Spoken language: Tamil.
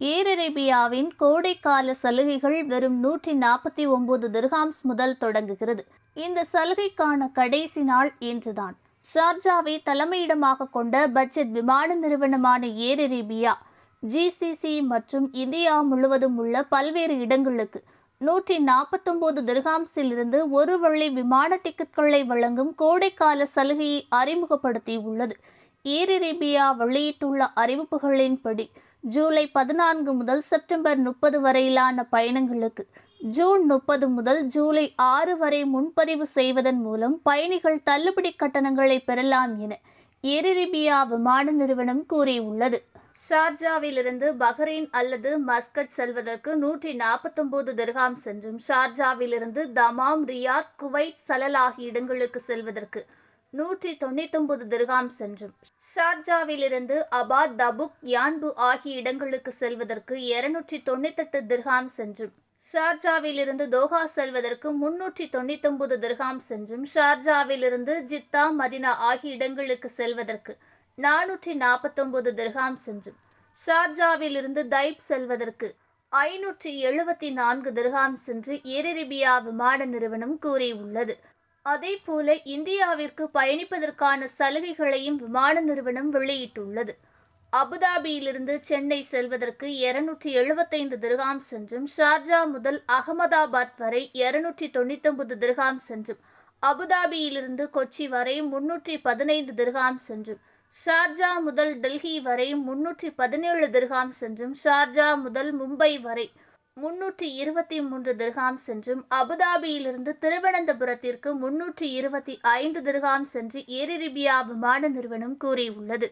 ஏர் அரேபியாவின் கோடைக்கால சலுகைகள் வெறும் நூற்றி நாற்பத்தி ஒன்பது திர்ஹாம்ஸ் முதல் தொடங்குகிறது. இந்த சலுகைக்கான கடைசி நாள் இன்றுதான். ஷார்ஜாவை தலைமையிடமாக கொண்ட பட்ஜெட் விமான நிறுவனமான ஏர் அரேபியா ஜிசிசி மற்றும் இந்தியா முழுவதும் உள்ள பல்வேறு இடங்களுக்கு நூற்றி நாற்பத்தொன்பது திர்ஹாம்ஸில் இருந்து ஒரு வழி விமான டிக்கெட்களை வழங்கும் கோடைக்கால சலுகையை அறிமுகப்படுத்தியுள்ளது. ஏர் அரேபியா வெளியிட்டுள்ள அறிவிப்புகளின்படி ஜூலை பதினான்கு முதல் செப்டம்பர் முப்பது வரையிலான பயணங்களுக்கு. ஜூன் முப்பது முதல் ஜூலை ஆறு வரை முன்பதிவு செய்வதன் மூலம் பயணிகள் தள்ளுபடி கட்டணங்களை பெறலாம் என எரிரிபியா விமான நிறுவனம் கூறியுள்ளது. ஷார்ஜாவிலிருந்து பஹ்ரைன் அல்லது மஸ்கட் செல்வதற்கு நூற்றி நாற்பத்தொன்பது திர்ஹாம் சென்றும் ஷார்ஜாவிலிருந்து தமாம் ரியாத் குவைத் சலல் ஆகிய இடங்களுக்கு செல்வதற்கு நூற்றி தொண்ணூத்தொன்பது திருகாம் சென்றும். ஷார்ஜாவிலிருந்து அபாத் தபுக் யான்பு ஆகிய இடங்களுக்கு செல்வதற்கு இருநூற்றி தொண்ணூத்தெட்டு திருகாம் சென்றும். ஷார்ஜாவிலிருந்து தோஹா செல்வதற்கு முன்னூற்றி தொண்ணூத்தொன்பது திருகாம் சென்றும். ஷார்ஜாவிலிருந்து ஜித்தா மதினா ஆகிய இடங்களுக்கு செல்வதற்கு நானூற்றி நாற்பத்தொன்பது திர்ஹாம் சென்றும். ஷார்ஜாவிலிருந்து தைப் செல்வதற்கு ஐநூற்றி எழுபத்தி நான்கு திருகாம் சென்று ஏர் விமான நிறுவனம் கூறியுள்ளது. அதேபோல இந்தியாவிற்கு பயணிப்பதற்கான சலுகைகளையும் விமான நிறுவனம் வெளியிட்டுள்ளது. அபுதாபியிலிருந்து சென்னை செல்வதற்கு இருநூற்றி எழுபத்தைந்து திருகாம் சென்றும் ஷார்ஜா முதல் அகமதாபாத் வரை இருநூற்றி தொண்ணூத்தொன்பது திருகாம் சென்றும் அபுதாபியிலிருந்து கொச்சி வரை முன்னூற்றி பதினைந்து திருகாம் சென்றும் ஷார்ஜா முதல் டெல்லி வரை முன்னூற்றி பதினேழு திருகாம் சென்றும் ஷார்ஜா முதல் மும்பை வரை முன்னூற்றி இருபத்தி மூன்று திர்ஹாம் சென்றும் அபுதாபியிலிருந்து திருவனந்தபுரத்திற்கு முன்னூற்றி இருபத்தி ஐந்து திர்ஹாம் சென்று ஏரிரிபியா விமான நிறுவனம் கூறியுள்ளது.